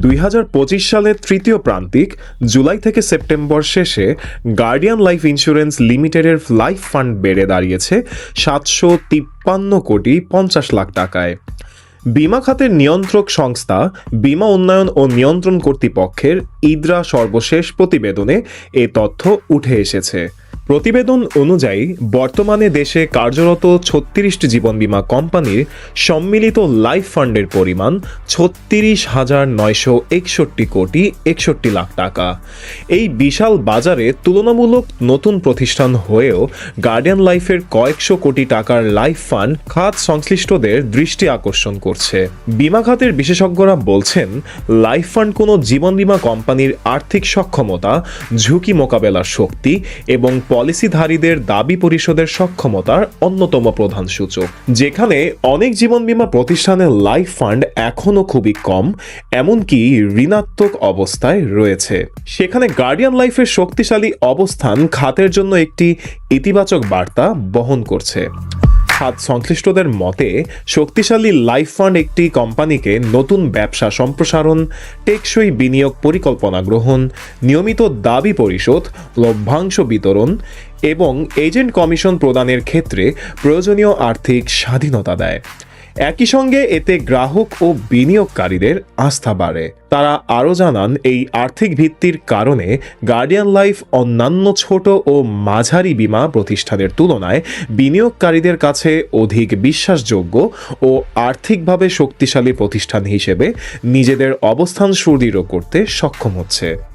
দুই হাজার পঁচিশ সালের তৃতীয় প্রান্তিক, জুলাই থেকে সেপ্টেম্বর শেষে গার্ডিয়ান লাইফ ইন্স্যুরেন্স লিমিটেডের লাইফ ফান্ড বেড়ে দাঁড়িয়েছে সাতশো তিপ্পান্ন কোটি পঞ্চাশ লাখ টাকায়। বিমা খাতের নিয়ন্ত্রক সংস্থা বিমা উন্নয়ন ও নিয়ন্ত্রণ কর্তৃপক্ষের ইদ্রা সর্বশেষ প্রতিবেদনে এ তথ্য উঠে এসেছে। প্রতিবেদন অনুযায়ী, বর্তমানে দেশে কার্যরত ছত্রিশটি জীবন বীমা কোম্পানির সম্মিলিত লাইফ ফান্ডের পরিমাণ ছত্রিশ হাজার নয়শো একষট্টি কোটি একষট্টি লাখ টাকা। এই বিশাল বাজারে তুলনামূলক নতুন প্রতিষ্ঠান হয়েও গার্ডিয়ান লাইফের কয়েকশো কোটি টাকার লাইফ ফান্ড খাত সংশ্লিষ্টদের দৃষ্টি আকর্ষণ করছে। বিমা খাতের বিশেষজ্ঞরা বলছেন, লাইফ ফান্ড কোনো জীবন বীমা কোম্পানির আর্থিক সক্ষমতা, ঝুঁকি মোকাবেলার শক্তি এবং পলিসিধারীদের দাবি পরিশোধের সক্ষমতার অন্যতম প্রধান সূচক। যেখানে অনেক জীবন বীমা প্রতিষ্ঠানের লাইফ ফান্ড এখনও খুবই কম, এমনকি ঋণাত্মক অবস্থায় রয়েছে। সেখানে গার্ডিয়ান লাইফের শক্তিশালী অবস্থান খাতের জন্য একটি ইতিবাচক বার্তা বহন করছে। খাত সংশ্লিষ্টদের মতে, শক্তিশালী লাইফ ফান্ড একটি কোম্পানিকে নতুন ব্যবসা সম্প্রসারণ, টেকসই বিনিয়োগ পরিকল্পনা গ্রহণ, নিয়মিত দাবি পরিশোধ, লভ্যাংশ বিতরণ এবং এজেন্ট কমিশন প্রদানের ক্ষেত্রে প্রয়োজনীয় আর্থিক স্বাধীনতা দেয়। একই সঙ্গে এতে গ্রাহক ও বিনিয়োগকারীদের আস্থা বাড়ে। তারা আরও জানান, এই আর্থিক ভিত্তির কারণে গার্ডিয়ান লাইফ অন্যান্য ছোট ও মাঝারি বিমা প্রতিষ্ঠানের তুলনায় বিনিয়োগকারীদের কাছে অধিক বিশ্বাসযোগ্য ও আর্থিকভাবে শক্তিশালী প্রতিষ্ঠান হিসেবে নিজেদের অবস্থান সুদৃঢ় করতে সক্ষম হচ্ছে।